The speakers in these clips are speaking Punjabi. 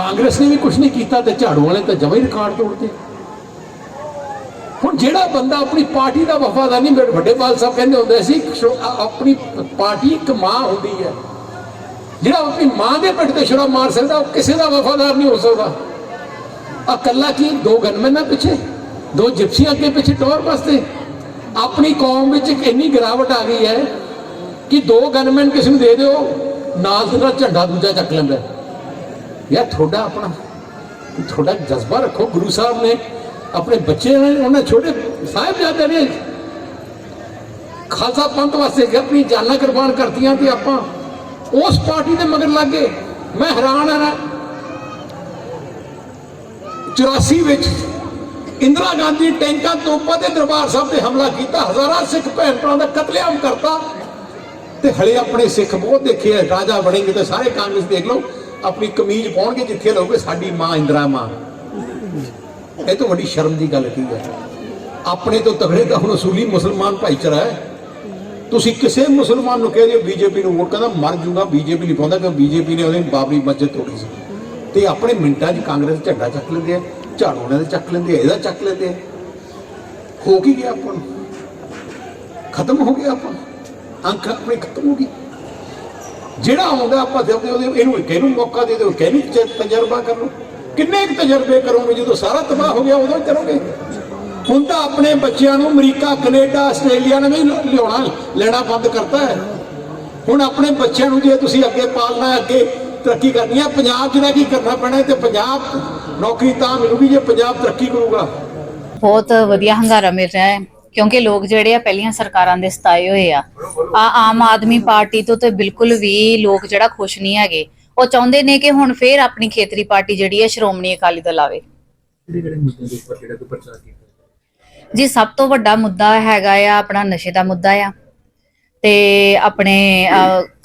ਕਾਂਗਰਸ ਨੇ ਵੀ ਕੁਝ ਨਹੀਂ ਕੀਤਾ ਤੇ ਝਾੜੂ ਵਾਲੇ ਤਾਂ ਜਮਾ ਹੀ ਰਿਕਾਰਡ ਤੋੜਦੇ ਹੁਣ ਜਿਹੜਾ ਬੰਦਾ ਆਪਣੀ ਪਾਰਟੀ ਦਾ ਵਫਾਦਾਰ ਨਹੀਂ ਮੇਰੇ ਵੱਡੇ ਪਾਲ ਸਾਹਿਬ ਕਹਿੰਦੇ ਹੁੰਦੇ ਸੀ ਆਪਣੀ ਪਾਰਟੀ ਇੱਕ ਮਾਂ ਹੁੰਦੀ ਹੈ। ਜਿਹੜਾ ਆਪਣੀ ਮਾਂ ਦੇ ਪਿੱਠ ਤੇ ਛੁਰਾ ਮਾਰ ਸਕਦਾ, ਉਹ ਕਿਸੇ ਦਾ ਵਫਾਦਾਰ ਨਹੀਂ ਹੋ ਸਕਦਾ। ਆ ਕੱਲਾ ਕੀ ਦੋ ਗਨਮੈਨਾਂ ਪਿੱਛੇ, ਦੋ ਜਿਪਸੀਆਂ ਅੱਗੇ ਪਿੱਛੇ ਟੋਰ ਵਾਸਤੇ। ਆਪਣੀ ਕੌਮ ਵਿੱਚ ਇੱਕ ਇੰਨੀ ਗਿਰਾਵਟ ਆ ਗਈ ਹੈ ਕਿ ਦੋ ਗਨਮੈਨ ਕਿਸੇ ਨੂੰ ਦੇ ਦਿਓ, ਨਾਲ ਦੇ ਝੰਡਾ ਦੂਜਾ ਚੱਕ ਲੈਂਦਾ ਹੈ। ਯਾਰ ਤੁਹਾਡਾ ਆਪਣਾ, ਤੁਹਾਡਾ ਜਜ਼ਬਾ ਰੱਖੋ। ਗੁਰੂ ਸਾਹਿਬ ਨੇ ਆਪਣੇ ਬੱਚੇ ਨੇ, ਉਹਨਾਂ ਛੋਟੇ ਸਾਹਿਬਜ਼ਾਦੇ ਨੇ ਖਾਲਸਾ ਪੰਥ ਵਾਸਤੇ ਆਪਣੀ ਜਾਨਾਂ ਕੁਰਬਾਨ ਕਰਤੀਆਂ ਤੇ ਆਪਾਂ ਉਸ ਪਾਰਟੀ ਦੇ ਮਗਰ ਲੱਗ ਗਏ। ਮੈਂ ਹੈਰਾਨ ਆ 84 ਵਿੱਚ ਇੰਦਰਾ ਗਾਂਧੀ ਟੈਂਕਾਂ ਤੋਪਾਂ ਦੇ ਦਰਬਾਰ ਸਾਹਿਬ ਤੇ ਹਮਲਾ ਕੀਤਾ, ਹਜ਼ਾਰਾਂ ਸਿੱਖ ਭੈਣ ਭਰਾ ਦਾ ਕਤਲੇਆਮ ਕਰਤਾ ਤੇ ਹਲੇ ਆਪਣੇ ਸਿੱਖ ਬਹੁਤ ਦੇਖੇ ਆ, ਰਾਜਾ ਬਣੇਗੇ ਤੇ ਸਾਰੇ ਕਾਂਗਰਸ ਦੇਖ ਲਓ। ਆਪਣੀ ਕਮੀਜ਼ ਪਾਉਣਗੇ ਜਿੱਥੇ ਲਓਗੇ ਸਾਡੀ ਮਾਂ ਇੰਦਰਾ ਮਾਂ। ਇਹ ਤੋਂ ਵੱਡੀ ਸ਼ਰਮ ਦੀ ਗੱਲ ਕੀ ਹੈ? ਆਪਣੇ ਤੋਂ ਤਗੜੇ ਤਾਂ ਹੁਣ ਅਸੂਲੀ ਮੁਸਲਮਾਨ ਭਾਈਚਾਰਾ ਹੈ। ਤੁਸੀਂ ਕਿਸੇ ਮੁਸਲਮਾਨ ਨੂੰ ਕਹਿ ਦਿਓ ਬੀਜੇਪੀ ਨੂੰ ਵੋਟ ਕਹਿੰਦਾ ਮਰ ਜੂਗਾ, ਬੀਜੇਪੀ ਨਹੀਂ ਪਾਉਂਦਾ ਕਿ ਬੀਜੇਪੀ ਨੇ ਉਹਦੇ ਬਾਬਰੀ ਮਸਜਿਦ ਤੋੜੀ ਸੀ। ਤੇ ਆਪਣੇ ਮਿੰਟਾਂ 'ਚ ਕਾਂਗਰਸ ਝੰਡਾ ਚੱਕ ਲੈਂਦੇ ਆ ਝਾੜੂ ਉਹਨਾਂ ਦੇ ਚੱਕ ਲੈਂਦੇ ਆ, ਇਹਦਾ ਚੱਕ ਲੈਂਦੇ ਆ। ਹੋ ਕੀ ਗਿਆ ਆਪਾਂ ਨੂੰ? ਖਤਮ ਹੋ ਗਿਆ ਆਪਾਂ ਅੰਕ ਆਪਣੇ ਖਤਮ ਹੋ ਗਈ। ਜਿਹੜਾ ਆਉਂਦਾ, ਆਪਾਂ ਦੇ ਉਹਦੇ ਇਹਨੂੰ ਕਿਹਨੂੰ ਮੌਕਾ ਦੇ ਦਿਓ, ਕਿਹਨੂੰ ਤਜਰਬਾ ਕਰ ਲਓ? ਕਿੰਨੇ ਕੁ ਤਜਰਬੇ ਕਰੋਗੇ ਜਦੋਂ ਸਾਰਾ ਤਬਾਹ ਹੋ ਗਿਆ, ਉਦੋਂ ਕਰੋਗੇ? ਹੁਣ ਤਾਂ ਆਪਣੇ ਬੱਚਿਆਂ ਨੂੰ ਅਮਰੀਕਾ, ਕੈਨੇਡਾ, ਆਸਟ੍ਰੇਲੀਆ ਨੇ ਵੀ ਲਿਆਉਣਾ, ਲੈਣਾ ਬੰਦ ਕਰਤਾ ਹੈ। ਹੁਣ ਆਪਣੇ ਬੱਚਿਆਂ ਨੂੰ ਜੇ ਤੁਸੀਂ ਅੱਗੇ ਪਾਲਣਾ, ਅੱਗੇ ਤਰੱਕੀ ਕਰਨੀ ਹੈ, ਪੰਜਾਬ 'ਚ ਰਹਿ ਕੀ ਕਰਨਾ ਪੈਣਾ ਤੇ ਪੰਜਾਬ ਨੌਕਰੀ ਤਾਂ ਮਿਲੂਗੀ ਜੇ ਪੰਜਾਬ ਤਰੱਕੀ ਕਰੂਗਾ। ਬਹੁਤ ਵਧੀਆ ਹੰਗਾਰਾ ਮਿਲ ਰਿਹਾ ਹੈ। ਕਿਉਂਕਿ ਲੋਕ ਜਿਹੜੇ ਆ ਪਹਿਲੀਆਂ ਸਰਕਾਰਾਂ ਦੇ ਸਤਾਏ ਹੋਏ ਆ। ਆ ਆਮ ਆਦਮੀ ਪਾਰਟੀ ਤੋਂ ਤੇ ਬਿਲਕੁਲ ਵੀ ਲੋਕ ਜਿਹੜਾ ਖੁਸ਼ ਨਹੀਂ ਹੈਗੇ। ਉਹ ਚਾਹੁੰਦੇ ਨੇ ਕਿ ਹੁਣ ਫੇਰ ਆਪਣੀ ਖੇਤਰੀ ਪਾਰਟੀ ਜਿਹੜੀ ਹੈ ਸ਼੍ਰੋਮਣੀ ਅਕਾਲੀ ਦਲ ਆਵੇ। ਜੀ ਸਭ ਤੋਂ ਵੱਡਾ ਮੁੱਦਾ ਹੈਗਾ ਆ ਆਪਣਾ ਨਸ਼ੇ ਦਾ ਮੁੱਦਾ ਆ। ਤੇ ਆਪਣੇ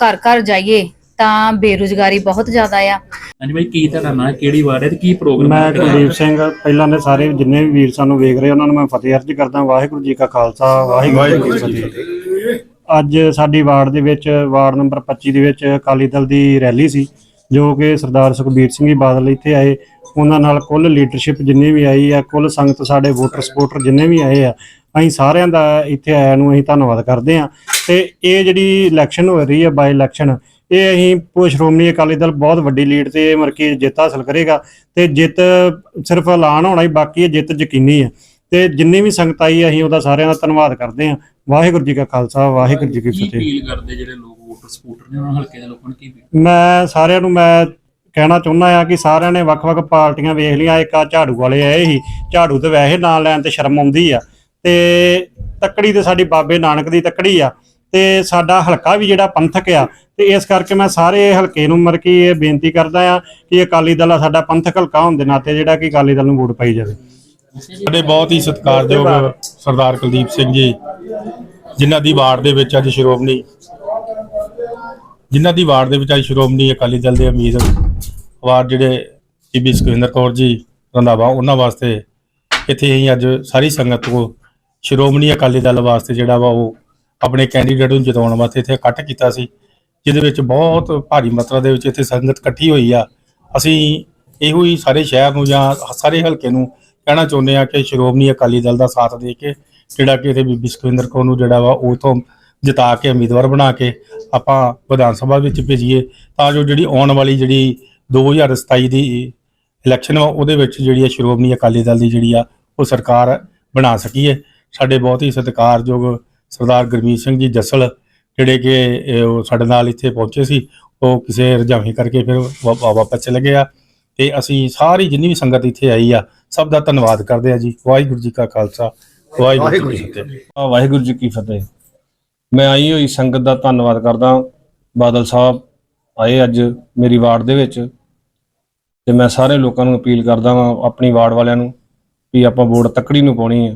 ਘਰ ਘਰ ਜਾਈਏ। ਤਾਂ ਬੇਰੁਜ਼ਗਾਰੀ ਬਹੁਤ ਜ਼ਿਆਦਾ ਆ। ਹਾਂਜੀ ਬਾਈ ਕੀ ਤੁਹਾਡਾ ਨਾਂ ਕਿਹੜੀ ਵਾਰ ਹੈ ਤੇ ਕੀ ਪ੍ਰੋਗਰਾਮ ਮੈਂ ਕੁਲਦੀਪ ਸਿੰਘ ਪਹਿਲਾਂ ਦੇ ਸਾਰੇ ਜਿੰਨੇ ਵੀ ਵੀਰ ਸਾਨੂੰ ਵੇਖ ਰਹੇ ਉਹਨਾਂ ਨੂੰ ਮੈਂ ਫਤਿਹ ਅਰਜ ਕਰਦਾ ਵਾਹਿਗੁਰੂ ਜੀ ਕਾ ਖਾਲਸਾ ਵਾਹਿਗੁਰੂ ਜੀ ਕੀ ਫਤਿਹ। ਅੱਜ ਸਾਡੀ ਵਾਰਡ ਦੇ ਵਿੱਚ ਵਾਰਡ ਨੰਬਰ 25 ਦੇ ਵਿੱਚ ਅਕਾਲੀ ਦਲ ਦੀ ਰੈਲੀ ਸੀ ਜੋ ਕਿ ਸਰਦਾਰ ਸੁਖਬੀਰ ਸਿੰਘ ਜੀ ਬਾਦਲ ਇੱਥੇ ਆਏ। ਉਹਨਾਂ ਨਾਲ ਕੁੱਲ ਲੀਡਰਸ਼ਿਪ ਜਿੰਨੀ ਵੀ ਆਈ ਆ ਕੁੱਲ ਸੰਗਤ ਸਾਡੇ ਵੋਟਰ ਸਪੋਰਟਰ ਜਿੰਨੇ ਵੀ ਆਏ ਆ ਅਸੀਂ ਸਾਰਿਆਂ ਦਾ ਇੱਥੇ ਆਇਆਂ ਨੂੰ ਅਸੀਂ ਧੰਨਵਾਦ ਕਰਦੇ ਆ ਤੇ ਇਹ ਜਿਹੜੀ ਇਲੈਕਸ਼ਨ ਹੋ ਰਹੀ ਹੈ ਬਾਈ ਇਲੈਕਸ਼ਨ ਇਹ ਅਸੀਂ ਪੋ ਸ਼੍ਰੋਮਣੀ ਅਕਾਲੀ ਦਲ ਬਹੁਤ ਵੱਡੀ ਲੀਡ ਤੇ ਮਰਕੀ ਜਿੱਤ ਹਾਸਲ ਕਰੇਗਾ ਤੇ ਜਿੱਤ ਸਿਰਫ ਐਲਾਨ ਹੋਣਾ ਹੀ ਬਾਕੀ ਇਹ ਜਿੱਤ ਯਕੀਨੀ ਹੈ। ਤੇ ਜਿੰਨੀ ਵੀ ਸੰਗਤ ਆਈ ਹੈ, ਅਸੀਂ ਉਹਦਾ ਸਾਰਿਆਂ ਦਾ ਧੰਨਵਾਦ ਕਰਦੇ ਹਾਂ। ਵਾਹਿਗੁਰੂ ਜੀ ਕਾ ਖਾਲਸਾ ਵਾਹਿਗੁਰੂ ਜੀ ਕੀ ਕੀ ਫਤਿਹ। ਕਰਦੇ ਜਿਹੜੇ ਲੋਕ ਵੋਟਰ ਸਪੋਰਟਰ ਨੇ ਉਹਨਾਂ ਹਲਕੇ ਦੇ ਲੋਕਾਂ ਨੂੰ ਕੀ appeal ਮੈਂ ਸਾਰਿਆਂ ਨੂੰ ਮੈਂ ਕਹਿਣਾ ਚਾਹੁੰਦਾ ਆ ਕਿ ਸਾਰਿਆਂ ਨੇ ਵੱਖ-ਵੱਖ ਪਾਰਟੀਆਂ ਵੇਖ ਲਈਆਂ। ਇੱਕ ਆ ਝਾੜੂ ਵਾਲੇ ਆਏ ਸੀ। ਝਾੜੂ ਤੇ ਵੈਸੇ ਨਾਂ ਲੈਣ ਤੇ ਸ਼ਰਮ ਆਉਂਦੀ ਆ। ਤੇ ਤੱਕੜੀ ਤੇ ਸਾਡੀ ਬਾਬੇ ਨਾਨਕ ਦੀ ਤੱਕੜੀ ਆ। ਤੇ ਸਾਡਾ ਹਲਕਾ ਵੀ ਜਿਹੜਾ ਪੰਥਕ ਆ, ਤੇ ਇਸ ਕਰਕੇ ਮੈਂ ਸਾਰੇ ਹਲਕੇ ਨੂੰ ਮਰ ਕੇ ਇਹ ਬੇਨਤੀ ਕਰਦਾ ਆ ਕਿ ਅਕਾਲੀ ਦਲ ਆ ਸਾਡਾ ਪੰਥਕ ਹਲਕਾ ਹੋਣ ਦੇ ਨਾਤੇ ਜਿਹੜਾ ਕਿ ਅਕਾਲੀ ਦਲ ਨੂੰ ਵੋਟ ਪਾਈ ਜਾਵੇ। ਸਾਡੇ ਬਹੁਤ ਹੀ ਸਤਿਕਾਰਯੋਗ ਸਰਦਾਰ ਕੁਲਦੀਪ ਸਿੰਘ ਜੀ, ਜਿਨ੍ਹਾਂ ਦੀ ਵਾਰਡ ਦੇ ਵਿੱਚ ਅੱਜ ਸ਼੍ਰੋਮਣੀ, ਜਿਨ੍ਹਾਂ ਦੀ ਵਾਰਡ ਦੇ ਵਿੱਚ ਅੱਜ ਸ਼੍ਰੋਮਣੀ ਅਕਾਲੀ ਦਲ ਦੇ ਅਮੀਰ ਉਮੀਦਵਾਰ ਜਿਹੜੇ ਬੀਬੀ ਸੁਖਵਿੰਦਰ ਕੌਰ ਜੀ, ਰੰਧਾਵਾ, ਉਹਨਾਂ ਵਾਸਤੇ ਇੱਥੇ ਅਸੀਂ ਅੱਜ ਸਾਰੀ ਸੰਗਤ ਨੂੰ ਸ਼੍ਰੋਮਣੀ ਅਕਾਲੀ ਦਲ ਵਾਸਤੇ ਜਿਹੜਾ ਵਾ ਉਹ ਆਪਣੇ ਕੈਂਡੀਡੇਟ ਨੂੰ ਜਿਤਾਉਣ ਵਾਸਤੇ ਇੱਥੇ ਇਕੱਠ ਕੀਤਾ ਸੀ, ਜਿਹਦੇ ਵਿੱਚ ਬਹੁਤ ਭਾਰੀ ਮਾਤਰਾ ਦੇ ਵਿੱਚ ਇੱਥੇ ਸੰਗਤ ਇਕੱਠੀ ਹੋਈ ਆ। ਅਸੀਂ ਇਹੋ ਹੀ ਸਾਰੇ ਸ਼ਹਿਰ ਨੂੰ ਜਾਂ ਸਾਰੇ ਹਲਕੇ ਨੂੰ ਕਹਿਣਾ ਚਾਹੁੰਦੇ ਆ ਕਿ ਸ਼੍ਰੋਮਣੀ ਅਕਾਲੀ ਦਲ ਦਾ ਸਾਥ ਦੇ ਕੇ, ਜਿਹੜਾ ਕਿ ਇੱਥੇ ਬੀਬੀ ਸੁਖਵਿੰਦਰ ਕੌਰ ਨੂੰ ਜਿਹੜਾ ਵਾ ਉਹ ਤੋਂ ਜਿਤਾ ਕੇ, ਉਮੀਦਵਾਰ ਬਣਾ ਕੇ ਆਪਾਂ ਵਿਧਾਨ ਸਭਾ ਵਿੱਚ ਭੇਜੀਏ, ਤਾਂ ਜੋ ਜਿਹੜੀ ਆਉਣ ਵਾਲੀ ਜਿਹੜੀ 2027 ਦੀ ਇਲੈਕਸ਼ਨ ਵਾ ਉਹਦੇ ਵਿੱਚ ਜਿਹੜੀ ਆ ਸ਼੍ਰੋਮਣੀ ਅਕਾਲੀ ਦਲ ਦੀ ਜਿਹੜੀ ਆ ਉਹ ਸਰਕਾਰ ਬਣਾ ਸਕੀਏ। ਸਾਡੇ ਬਹੁਤ ਹੀ ਸਤਿਕਾਰਯੋਗ ਸਰਦਾਰ ਗੁਰਮੀਤ ਸਿੰਘ ਜੀ ਜੱਸਲ ਜਿਹੜੇ ਕਿ ਉਹ ਸਾਡੇ ਨਾਲ ਇੱਥੇ ਪਹੁੰਚੇ ਸੀ ਉਹ ਕਿਸੇ ਰਜਾਵੀ ਕਰਕੇ ਫਿਰ ਵਾਪਸ ਚਲੇ ਗਏ ਆ ਤੇ ਅਸੀਂ ਸਾਰੀ ਜਿੰਨੀ ਵੀ ਸੰਗਤ ਇੱਥੇ ਆਈ ਆ ਸਭ ਦਾ ਧੰਨਵਾਦ ਕਰਦੇ ਆ ਜੀ। ਵਾਹਿਗੁਰੂ ਜੀ ਕਾ ਖਾਲਸਾ ਵਾਹਿਗੁਰੂ ਜੀ ਕੀ ਫਤਿਹ। ਆ ਵਾਹਿਗੁਰੂ ਜੀ ਕੀ ਫਤਿਹ। ਮੈਂ ਆਈ ਹੋਈ ਸੰਗਤ ਦਾ ਧੰਨਵਾਦ ਕਰਦਾ। ਬਾਦਲ ਸਾਹਿਬ ਆਏ ਅੱਜ ਮੇਰੀ ਵਾਰਡ ਦੇ ਵਿੱਚ ਤੇ ਮੈਂ ਸਾਰੇ ਲੋਕਾਂ ਨੂੰ ਅਪੀਲ ਕਰਦਾ ਹਾਂ ਆਪਣੀ ਵਾਰਡ ਵਾਲਿਆਂ ਨੂੰ ਵੀ ਆਪਾਂ ਵੋਟ ਤੱਕੜੀ ਨੂੰ ਪਾਉਣੀ ਹੈ